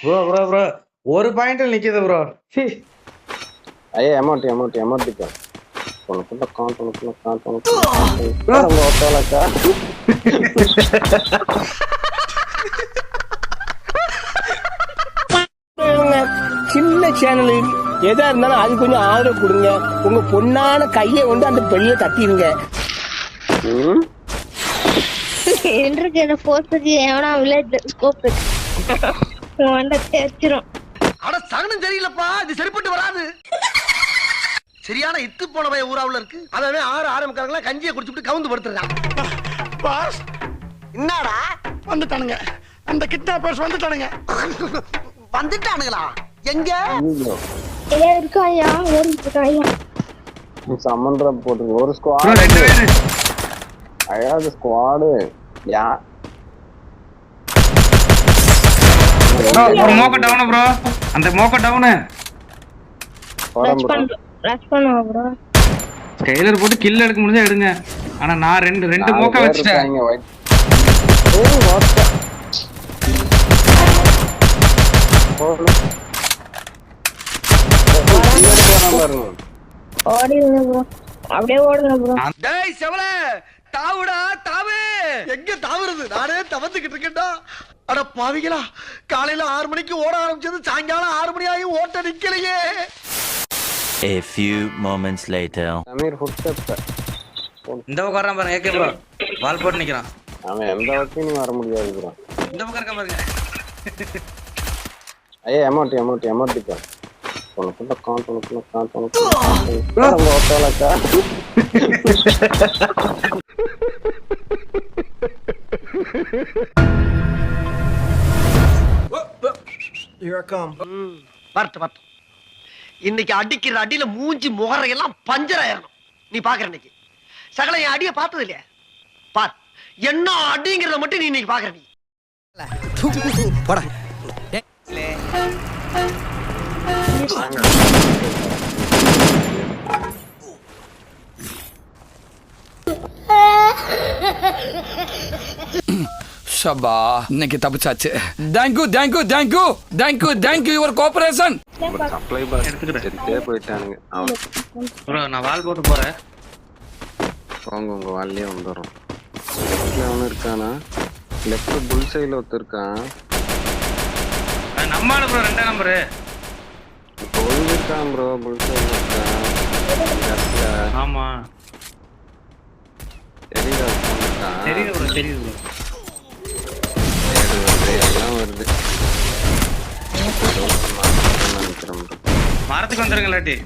Bro bro bro ஒரு பாயிண்ட்ல நிக்குது ப்ரோ ஐயா அமௌண்ட் அமௌண்ட் அமௌண்ட் இப்போ உனக்குள்ள காண்ட் உனக்குள்ள காண்ட் உனக்குள்ள சின்ன சேனல் எதா இருந்தாலும் அது கொஞ்சம் ஆதரவு கொடுங்க. உங்க பொண்ணான கையை கொண்டு அந்த பெண்ணில தட்டிடுங்க இருக்கு என்ன போறதுக்கு எவனா வில்லேஜ் ஸ்கோப் வண்ட தேய்ச்சிரும். அட சகனம் சரியில்லப்பா. இது சரிப்பட்டு வராது. சரியான இத்து போன பய ஊராவுல இருக்கு. அதாவே ஆறு ஆரம்பிக்காரங்களா கஞ்சியை குடிச்சுட்டு கவுந்து படுத்துறான். பாஸ். என்னடா? வந்துட்டானுங்க. அந்த கிட்னாப்பர்ஸ் வந்துட்டானுங்க. வந்துட்டானுங்களா? எங்க? இருக்கா ஐயா ஓடிட்டு இருக்கா ஐயா சம்மன்ற போட்டுருக்கு ஒரு ஸ்குவாட் அழகாத ஸ்குவாடு யா ப்ரோ ஒரு மோக்க டவுன் ப்ரோ அந்த மோக்க டவுன் ரஷ் ப்ரோ ஸ்கைலர் போட்டு கில் எடுக்க முடிஞ்சா எடுங்க. ஆனா நான் ரெண்டு ரெண்டு மோக்க வச்சுட்டேன். ஓடிடுங்க ப்ரோ அப்படியே ஓடுங்க ப்ரோ டேய் செவல. தாவுடா தாவு. எங்க தாவுறது? நானே தவந்துகிட்டு இருக்கேன்டா. அட பாவிகளா காலையில ஆறு மணிக்கு ஓட ஆரம்பிச்சது சாயங்காலம் ஆறு மணி ஆகி ஓட்ட நிக்கலையே. A few moments later. Sameer foot steps இந்த பக்கம் வரான் பாருங்க ஏகே ப்ரோ வால் போட்டு நிக்கிறான். அவன் எந்த வகையும் நீ வர முடியாது ப்ரோ இந்த பக்கம் இருக்க பாருங்க. ஐயா அமௌண்ட் அமௌண்ட் அமௌண்ட் இப்போ உனக்குள்ள காண்ட் உனக்குள்ள காண்ட் உனக்குள்ள உங்க ஒத்தாலக்கா வரட்டு வரட்டு இன்னைக்கு அடிக்கிற அடியில மூஞ்சி முகரையெல்லாம் பஞ்சர் ஆயிரணும். நீ பாக்குற இன்னைக்கு. சகல என் அடிய பார்த்தது இல்லையா? பார் என்ன அடிங்கிறத மட்டும் நீ இன்னைக்கு பாக்குற நீ. ஷபா இன்னைக்கு தப்பிச்சாச்சு. Thank you thank you thank you thank you thank you your cooperation supply boss எடுத்துட்டே போயிட்டானுங்க. ப்ரோ நான் வால் போட்டு போறேன். போங்க உங்க வந்துடும் லெஃப்ட்ல அவனு இருக்கானா? லெஃப்ட் புல் சைடுல ஒருத்தர் இருக்கான். நம்மால ப்ரோ ரெண்டாம் நம்பரு. ஒளிஞ்சிருக்கான் ப்ரோ புல் சைடுல இருக்கான் ஆமா. தெரியுதா? இருக்கான் தெரியுது ப்ரோ தெரியுது ப்ரோ. வருது. மரத்துக்கு வந்துருங்க இல்லாட்டி.